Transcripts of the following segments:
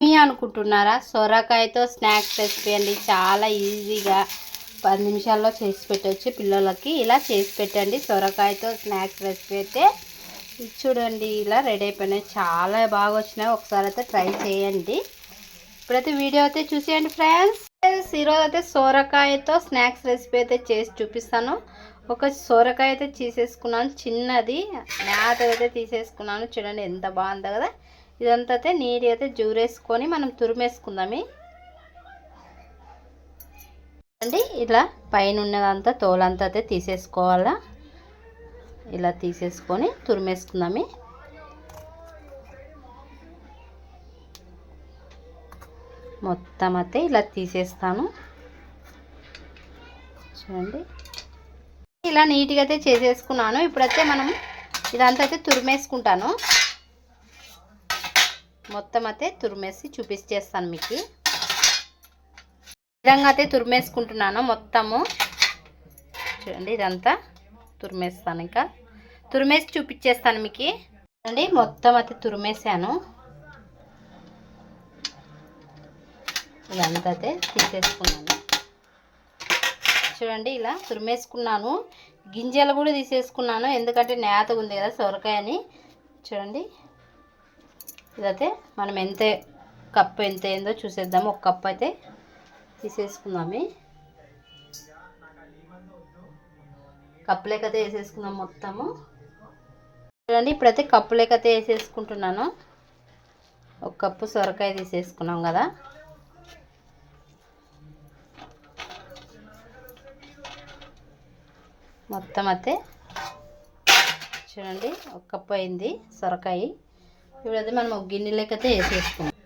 మీ అనుకుంటున్నారా? సొరకాయతో snacks recipe అండి. చాలా ఈజీగా పది నిమిషాల్లో చేసి పెట్టవచ్చు పిల్లలకి. ఇలా చేసి పెట్టండి. సొరకాయతో స్నాక్స్ రెసిపీ అయితే చూడండి ఇలా రెడీ అయిపోయినాయి. చాలా బాగా వచ్చినాయి. ఒకసారి అయితే ట్రై చేయండి. ఇప్పుడైతే వీడియో అయితే చూసేయండి ఫ్రెండ్స్. ఈరోజు అయితే సొరకాయతో స్నాక్స్ రెసిపీ అయితే చేసి చూపిస్తాను. ఒక సొరకాయ అయితే తీసేసుకున్నాను. చిన్నది. నేత అయితే తీసేసుకున్నాను. చూడండి ఎంత బాగుందో కదా. ఇదంతా అయితే నీట్గా అయితే జూరేసుకొని మనం తురిమేసుకుందామి. అండి ఇలా పైన ఉన్నదంతా తోలంతా అయితే తీసేసుకోవాలా? ఇలా తీసేసుకొని తురిమేసుకుందామి. మొత్తం అయితే ఇలా తీసేస్తాను. చూడండి. ఇలా నీట్గా అయితే చేసేసుకున్నాను. ఇప్పుడైతే మనం ఇదంతా అయితే తురిమేసుకుంటాను. మొత్తం అయితే తురిమేసి చూపించేస్తాను మీకు. విధంగా అయితే తురిమేసుకుంటున్నాను మొత్తము చూడండి ఇదంతా తురిమేస్తాను ఇంకా. తురిమేసి చూపించేస్తాను మీకు. చూడండి మొత్తం అయితే తురిమేసాను. ఇదంతా అయితే తీసేసుకున్నాను. చూడండి ఇలా తురిమేసుకున్నాను. గింజలు కూడా తీసేసుకున్నాను ఎందుకంటే నేతగా ఉంది కదా సొరకాయ అని చూడండి ఇదైతే మనం ఎంత కప్పు ఎంత అయిందో చూసేద్దాము. ఒక కప్పు అయితే తీసేసుకుందాము. కప్పులేకైతే వేసేసుకుందాం మొత్తము. చూడండి ఇప్పుడైతే కప్పు కప్పులేకైతే వేసేసుకుంటున్నాను. ఒక కప్పు సొరకాయ తీసేసుకున్నాం కదా. మొత్తం అయితే చూడండి ఒక కప్పు అయింది సొరకాయ. ఇప్పుడైతే మనం ఒక గిన్నెలోకైతే వేసేసుకున్నాం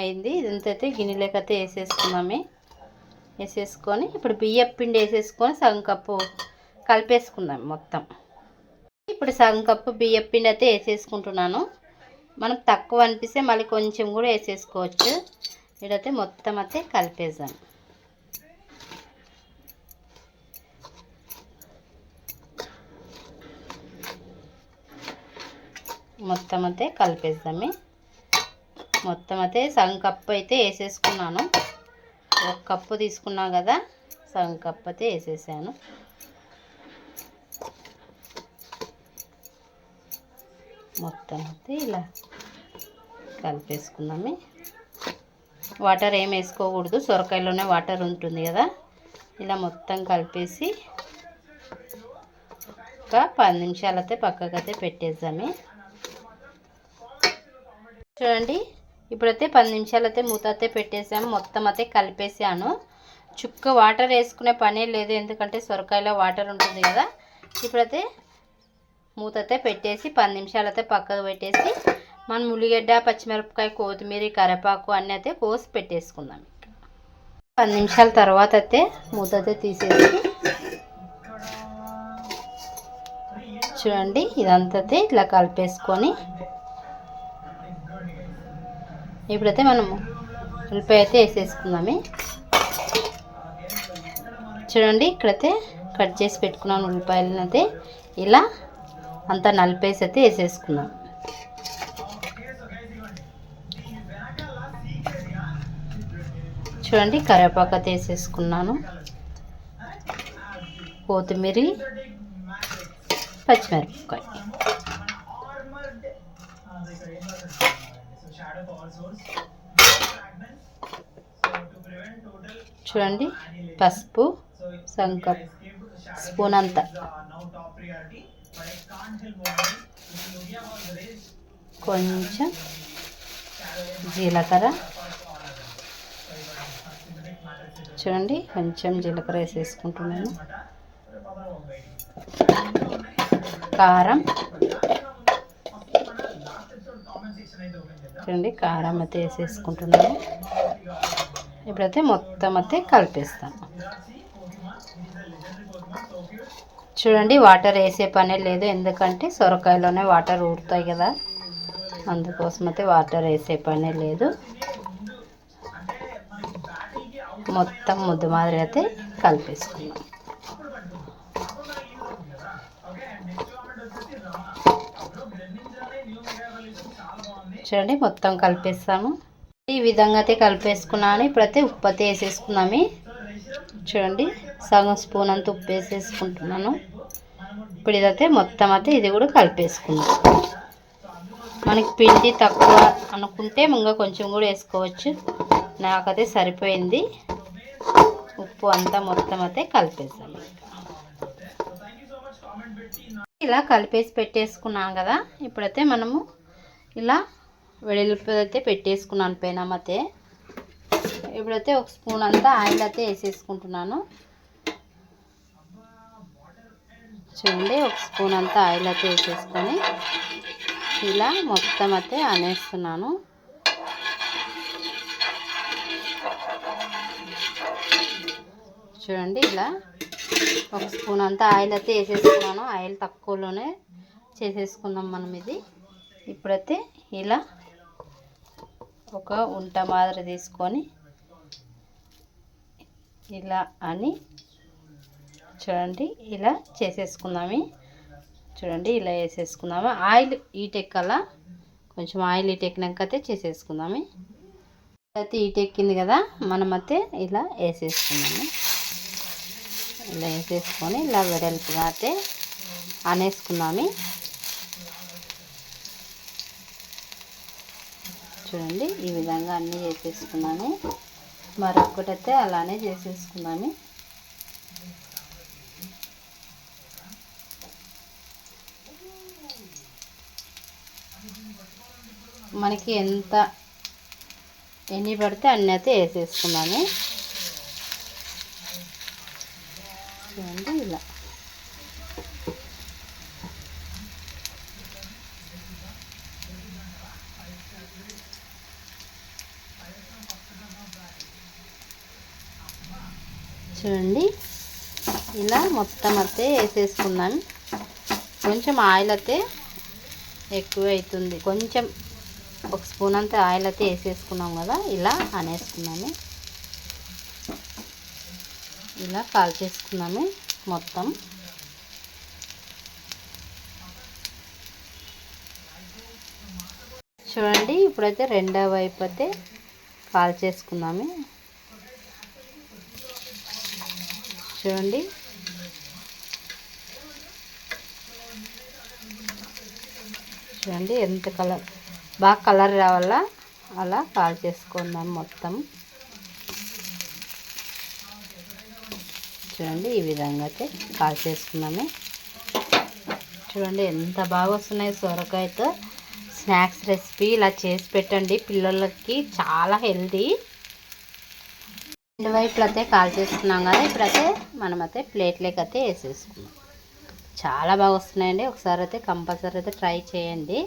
అయింది. ఇదంతా అయితే గిన్నెలోకైతే వేసేసుకున్నామే వేసేసుకొని ఇప్పుడు బియ్యం పిండి వేసేసుకొని సగం కప్పు కలిపేసుకుందాం మొత్తం. ఇప్పుడు సగం కప్పు బియ్యం పిండి అయితే వేసేసుకుంటున్నాను. మనం తక్కువ అనిపిస్తే మళ్ళీ కొంచెం కూడా వేసేసుకోవచ్చు. ఇడైతే మొత్తం అయితే కలిపేద్దాం. మొత్తం అయితే కలిపేద్దామే. మొత్తం అయితే సగం కప్పు అయితే వేసేసుకున్నాను. ఒక కప్పు తీసుకున్నా కదా సగం కప్పు అయితే వేసేసాను. మొత్తం అయితే ఇలా కలిపేసుకున్నాము. వాటర్ ఏం వేసుకోకూడదు సొరకాయలోనే వాటర్ ఉంటుంది కదా. ఇలా మొత్తం కలిపేసి ఒక పది నిమిషాలైతే అయితే పక్కకైతే పెట్టేద్దామే. చూడండి. ఇప్పుడైతే పది నిమిషాలు అయితే మూత అయితే పెట్టేసాము మొత్తం అయితే కలిపేసాను చుక్క వాటర్ వేసుకునే పనే లేదు. ఎందుకంటే సొరకాయలో వాటర్ ఉంటుంది కదా. ఇప్పుడైతే మూత అయితే పెట్టేసి పది నిమిషాలు అయితే పక్కకు పెట్టేసి మనం ఉల్లిగడ్డ పచ్చిమిరపకాయ కొత్తిమీర కరివేపాకు అన్నీ అయితే కోసి పెట్టేసుకుందాం పది నిమిషాల తర్వాత అయితే మూత అయితే తీసేసి చూడండి. ఇదంతా ఇట్లా కలిపేసుకొని ఇప్పుడైతే మనము ఉల్లిపాయ అయితే వేసేసుకుందామే. చూడండి ఇక్కడైతే కట్ చేసి పెట్టుకున్నాను ఉల్లిపాయలను అయితే. ఇలా అంతా నలిపేసి అయితే వేసేసుకున్నాం చూడండి కరివేపాకు అయితే వేసేసుకున్నాను. కొత్తిమీర పచ్చిమిరపకాయ. చూడండి. పసుపు సంక స్పూన్ అంతా కొంచెం జీలకర్ర. చూడండి కొంచెం జీలకర్ర వేసేసుకుంటున్నాను. కారం. చూడండి కారం అయితే వేసేసుకుంటున్నాను. ఇప్పుడైతే మొత్తం అయితే కలిపేస్తాను. చూడండి వాటర్ వేసే పనే లేదు. ఎందుకంటే సొరకాయలోనే వాటర్ ఊరుతాయి కదా. అందుకోసం అయితే వాటర్ వేసే పనే లేదు. మొత్తం ముద్ద మాదిరి అయితే కలిపేసుకున్నాం చూడండి మొత్తం కలిపేస్తాము. ఈ విధంగా అయితే కలిపేసుకున్నాను. ఇప్పుడైతే ఉప్పు అయితే వేసేసుకున్నాము చూడండి సగం స్పూన్ అంత ఉప్పు వేసేసుకుంటున్నాను. ఇప్పుడు ఇదైతే మొత్తం అయితే ఇది కూడా కలిపేసుకున్నాం మనకి పిండి తక్కువ అనుకుంటే ఇంకా కొంచెం కూడా వేసుకోవచ్చు. నాకైతే సరిపోయింది. ఉప్పు అంతా మొత్తం అయితే కలిపేసాను ఇలా కలిపేసి పెట్టేసుకున్నాం కదా. ఇప్పుడైతే మనము ఇలా వెడల్పు అయితే పెట్టేసుకున్నాను పెనమైతే ఇప్పుడైతే ఒక స్పూన్ అంతా ఆయిల్ అయితే వేసేసుకుంటున్నాను. చూడండి ఒక స్పూన్ అంతా ఆయిల్ అయితే వేసేసుకొని ఇలా మొత్తం అయితే అనేస్తున్నాను. చూడండి ఇలా ఒక స్పూన్ అంతా ఆయిల్ అయితే వేసేసుకున్నాను. ఆయిల్ తక్కువలోనే చేసేసుకుందాం మనం ఇది. ఇప్పుడైతే ఇలా ఒక ఉంట మాదిరి తీసుకొని ఇలా అని చూడండి ఇలా చేసేసుకుందాము. చూడండి ఇలా వేసేసుకుందాము. ఆయిల్ ఈటెక్కలా కొంచెం ఆయిల్ ఈటెక్కినాక అయితే చేసేసుకుందాము. అయితే ఈటెక్కింది కదా మనమైతే ఇలా వేసేసుకుందాము. ఇలా వేసేసుకొని ఇలా వెడల్పుగా అయితే అనేసుకున్నాము చూడండి ఈ విధంగా అన్నీ చేసేసుకున్నాను. మరొకటైతే అలానే చేసేసుకున్నాము మనకి ఎంత ఎన్ని పడితే అన్ని అయితే వేసేసుకున్నాను. చూడండి ఇలా చూడండి ఇలా మొత్తం అయితే వేసేసుకున్నాను. కొంచెం ఆయిల్ అయితే ఎక్కువ అవుతుంది. కొంచెం ఒక స్పూన్ అంతా ఆయిల్ అయితే వేసేసుకున్నాం కదా ఇలా అనేసుకున్నాము ఇలా కాల్చేసుకున్నాము మొత్తం. చూడండి ఇప్పుడైతే రెండవ వైపు అయితే కాల్చేసుకున్నాము. చూడండి చూడండి ఎంత కలర్ బాగా కలర్ రావాలా? అలా కాల్ చేసుకుందాం మొత్తం. చూడండి ఈ విధంగా అయితే కాల్ చేసుకున్నాము. చూడండి ఎంత బాగా వస్తున్నాయి సొరకాయతో. స్నాక్స్ రెసిపీ ఇలా చేసి పెట్టండి పిల్లలకి చాలా హెల్దీ రెండు వైపులు అయితే కాల్ చేసుకున్నాం కదా ఇప్పుడైతే మనమైతే ప్లేట్లోకి అయితే వేసేసుకున్నాం చాలా బాగా వస్తున్నాయండి ఒకసారి అయితే కంపల్సరీ అయితే ట్రై చేయండి.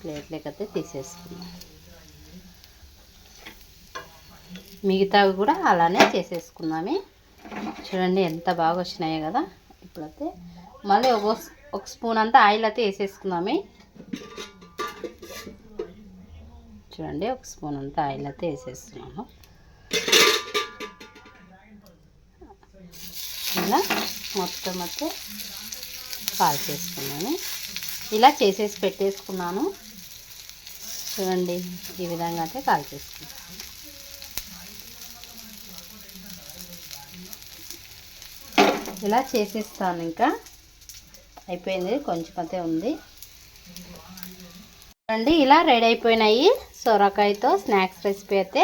ప్లేట్లకైతే అయితే మిగతావి కూడా అలానే చేసేసుకుందామే. చూడండి ఎంత బాగా వచ్చినాయి కదా. ఇప్పుడైతే మళ్ళీ ఒక ఒక స్పూన్ అంతా ఆయిల్ అయితే వేసేసుకుందామే. చూడండి ఒక స్పూన్ అంతా ఆయిల్ అయితే వేసేస్తున్నాము ఇలా మొత్తం అయితే కాల్ చేసుకున్నాను. ఇలా చేసేసి పెట్టేసుకున్నాను. చూడండి ఈ విధంగా అయితే కాల్ చేసుకున్నాను. ఇలా చేసేస్తాను ఇంకా. అయిపోయింది కొంచెం అయితే ఉంది. చూడండి ఇలా రెడీ అయిపోయినాయి. సొరకాయతో స్నాక్స్ రెసిపీ అయితే.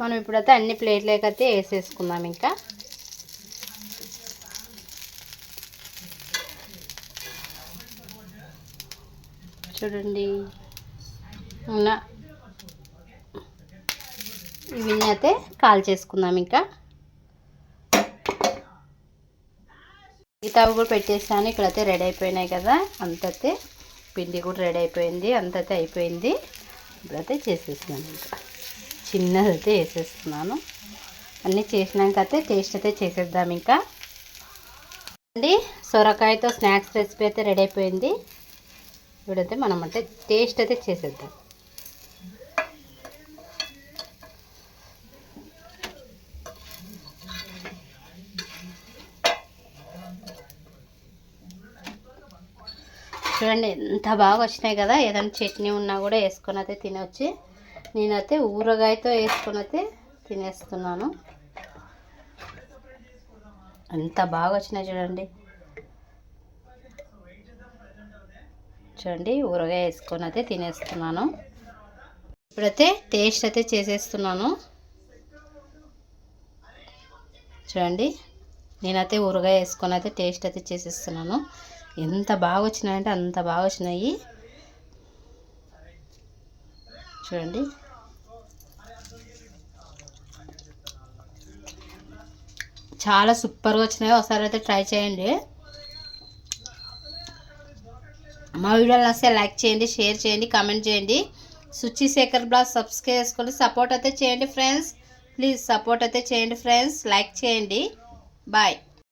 మనం ఇప్పుడైతే అన్ని ప్లేట్లకైతే అయితే వేసేసుకుందాం ఇంకా. చూడండి. అవునా? ఇవన్నీ అయితే కాల్ చేసుకుందాం ఇంకా. మిగతావి కూడా పెట్టేసాను. ఇక్కడైతే రెడీ అయిపోయినాయి కదా. అంతైతే పిండి కూడా రెడీ అయిపోయింది. అంతైతే అయిపోయింది. ఇప్పుడైతే చేసేస్తున్నాను ఇంకా. చిన్నదైతే వేసేస్తున్నాను. అన్నీ చేసినాక అయితే టేస్ట్ అయితే చేసేద్దాం ఇంకా. అండి సొరకాయతో స్నాక్స్ రెసిపీ అయితే రెడీ అయిపోయింది. ఇప్పుడైతే మనం అంటే టేస్ట్ అయితే చేసేద్దాం. చూడండి ఎంత బాగా వచ్చినాయి కదా. ఏదైనా చట్నీ ఉన్నా కూడా వేసుకొని అయితే తినవచ్చు నేనైతే ఊరగాయతో వేసుకొని అయితే తినేస్తున్నాను. ఎంత బాగా వచ్చినాయి చూడండి. చూడండి ఊరగాయ వేసుకొని అయితే తినేస్తున్నాను. ఇప్పుడైతే టేస్ట్ అయితే చేసేస్తున్నాను. చూడండి నేనైతే ఊరగాయ వేసుకొని అయితే టేస్ట్ అయితే చేసేస్తున్నాను. ఎంత బాగా వచ్చినాయంటే అంత బాగా వచ్చినాయి. చూడండి. చాలా సూపర్గా వచ్చినాయి ఒకసారి అయితే ట్రై చేయండి. మా వీడియోలు వస్తే లైక్ చేయండి షేర్ చేయండి కామెంట్ చేయండి. సుచి శేఖర్ బ్లాగ్ సబ్స్క్రైబ్ చేసుకోండి. సపోర్ట్ అయితే చేయండి ఫ్రెండ్స్ ప్లీజ్ సపోర్ట్ అయితే చేయండి ఫ్రెండ్స్ లైక్ చేయండి. బాయ్